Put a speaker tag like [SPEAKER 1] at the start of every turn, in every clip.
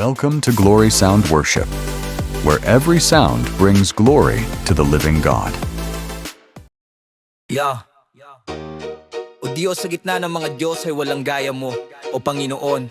[SPEAKER 1] Welcome to Glory Sound Worship, where every sound brings glory to the living God.
[SPEAKER 2] Ya. O Diyos, sa gitna ng mga Diyos ay walang gaya mo. O Panginoon,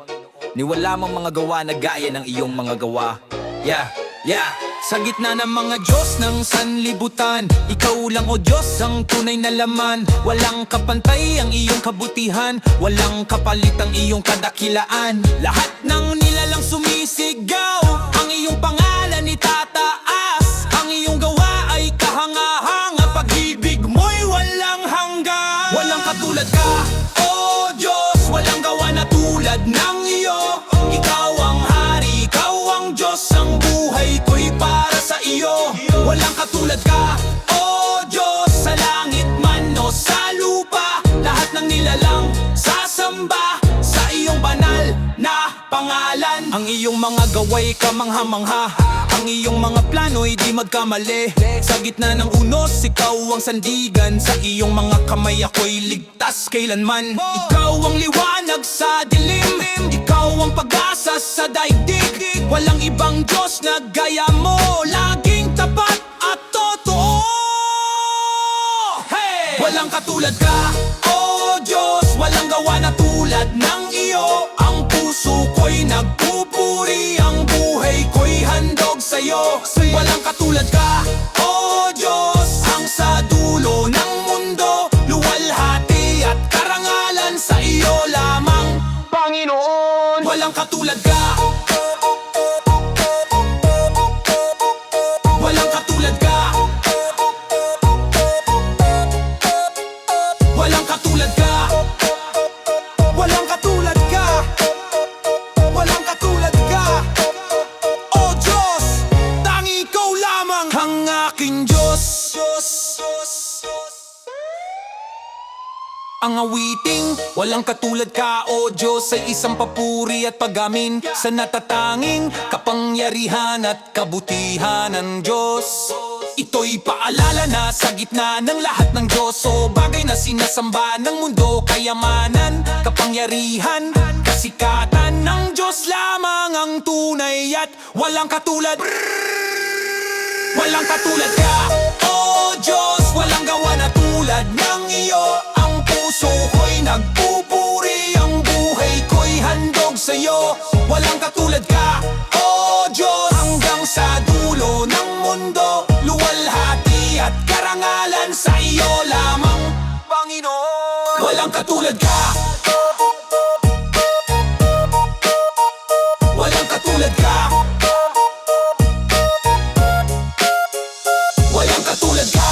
[SPEAKER 2] ni wala mang mga gawa na gaya ng iyong mga gawa. Ya, ya. Sa gitna ng mga Diyos ng sanlibutan Ikaw lang o Diyos ang tunay na laman Walang kapantay ang iyong kabutihan Walang kapalit ang iyong kadakilaan Lahat ng sumisigaw. Ang iyong pangalan itataas Ang iyong gawa ay kahanga-hanga. Pag-ibig mo'y walang hanggan. Walang katulad ka, O Diyos. Walang gawa na tulad ng iyo. Ikaw ang hari, ikaw ang Diyos. Ang buhay ko'y para sa iyo. Walang katulad ka, pangalan Ang iyong mga gaway kamangha-mangha. Ang iyong mga plano di magkamali. Sa gitna ng unos, ikaw ang sandigan. Sa iyong mga kamay ako'y ligtas kailanman. Ikaw ang liwanag sa dilim. Ikaw ang pag-asa sa daigdig. Walang ibang Diyos na gaya mo. Laging tapat at totoo. Hey! Walang katulad ka, O Diyos. Walang gawa na tulad ng iyo. Ang puso ko'y nagpupuri Ang buhay ko'y handog sa'yo. Walang katulad ka, O Diyos Ang sa dulo ng mundo. Luwalhati at karangalan sa iyo lamang. Panginoon. Walang katulad ka Ang awiting, walang katulad ka o Diyos Ay isang papuri at pagamin. Sa natatanging kapangyarihan at kabutihan ng Diyos. Ito'y paalala na sa gitna ng lahat ng Diyos. O bagay na sinasamba ng mundo Kayamanan, kapangyarihan, kasikatan ng Diyos lamang ang tunay at walang katulad. Walang katulad ka, katulad ka, O Diyos Hanggang sa dulo ng mundo Luwalhati at karangalan sa iyo lamang Panginoon. Walang katulad ka. Walang katulad ka. Walang katulad ka.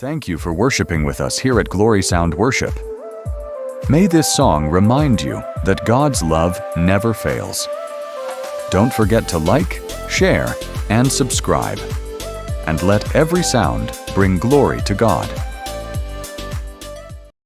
[SPEAKER 1] Thank you for worshiping with us here at Glory Sound Worship. May this song remind you that God's love never fails. Don't forget to like, share, and subscribe. And let every sound bring glory to God.